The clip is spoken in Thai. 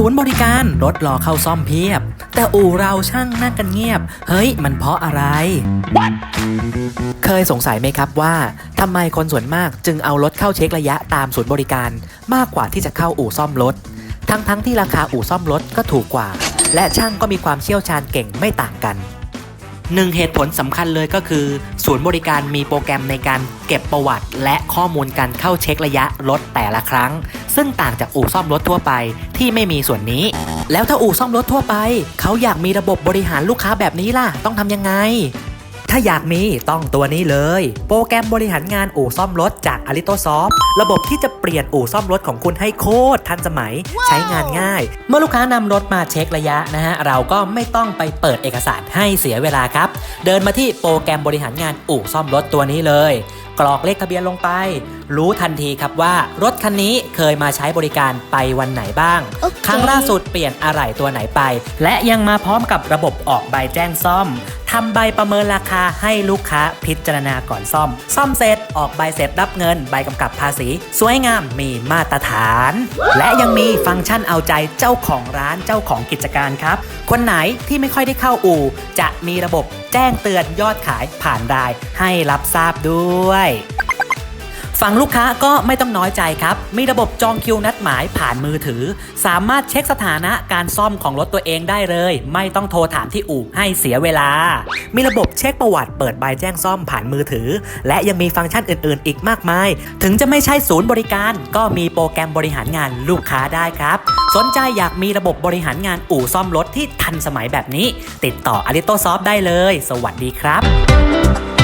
ศูนย์บริการรถรอเข้าซ่อมเพียบ แต่อู่เราช่างนั่งกันเงียบ เฮ้ย มันเพราะอะไรเคยสงสัยไหมครับว่าทำไมคนส่วนมากจึงเอารถเข้าเช็คระยะตามศูนย์บริการ มากกว่าที่จะเข้าอู่ซ่อมรถ ทั้งๆที่ราคาอู่ซ่อมรถก็ถูกกว่า และช่างก็มีความเชี่ยวชาญเก่งไม่ต่างกันหนึ่งเหตุผลสำคัญเลยก็คือ ศูนย์บริการมีโปรแกรมในการเก็บประวัติ และข้อมูลการเข้าเช็คระยะรถแต่ละครั้ง ซึ่งต่างจากอู่ซ่อมรถทั่วไปที่ไม่มีส่วนนี้ แล้วถ้าอู่ซ่อมรถทั่วไป เขาอยากมีระบบบริหารลูกค้าแบบนี้ล่ะ ต้องทำยังไง ถ้าอยากมีต้องตัวนี้เลย โปรแกรมบริหารงานอู่ซ่อมรถจาก a l i t o s o f t ระบบที่จะเปลี่ยนอู่ซ่อมรถของคุณให้โคตรทันสมัย ใช้งานง่าย เมื่อลูกค้านำรถมาเช็คระยะนะฮะ เราก็ไม่ต้องไปเปิดเอกสารให้เสียเวลาครับ เดินมาที่โปรแกรมบริหารงานอู่ซ่อมรถตัวนี้เลย กรอกเลขทะเบียนลงไป รู้ทันทีครับว่ารถคันนี้เคยมาใช้บริการไปวันไหนบ้าง โอเค ครั้งล่าสุดเปลี่ยนอะไหล่ตัวไหนไป และยังมาพร้อมกับระบบออกใบแจ้งซ่อมทำใบประเมินราคาให้ลูกค้าพิจารณาก่อนซ่อม ซ่อมเสร็จออกใบเสร็จรับเงิน ใบกำกับภาษี สวยงามมีมาตรฐาน และยังมีฟังก์ชันเอาใจเจ้าของร้านเจ้าของกิจการครับ คนไหนที่ไม่ค่อยได้เข้าอู่ จะมีระบบ แจ้งเตือนยอดขายผ่านรายให้รับทราบด้วย ฝั่งลูกค้าก็ไม่ต้องน้อยใจครับ มีระบบจองคิวนัดหมายผ่านมือถือ สามารถเช็คสถานะการซ่อมของรถตัวเองได้เลย ไม่ต้องโทรถามที่อู่ให้เสียเวลา มีระบบเช็คประวัติเปิดใบแจ้งซ่อมผ่านมือถือ และยังมีฟังก์ชันอื่น ๆ อีกมากมาย ถึงจะไม่ใช่ศูนย์บริการ ก็มีโปรแกรมบริหารงานลูกค้าได้ครับ สนใจอยากมีระบบบริหารงานอู่ซ่อมรถที่ทันสมัยแบบนี้ ติดต่ออ l i t o s o f t ได้เลย สวัสดีครับ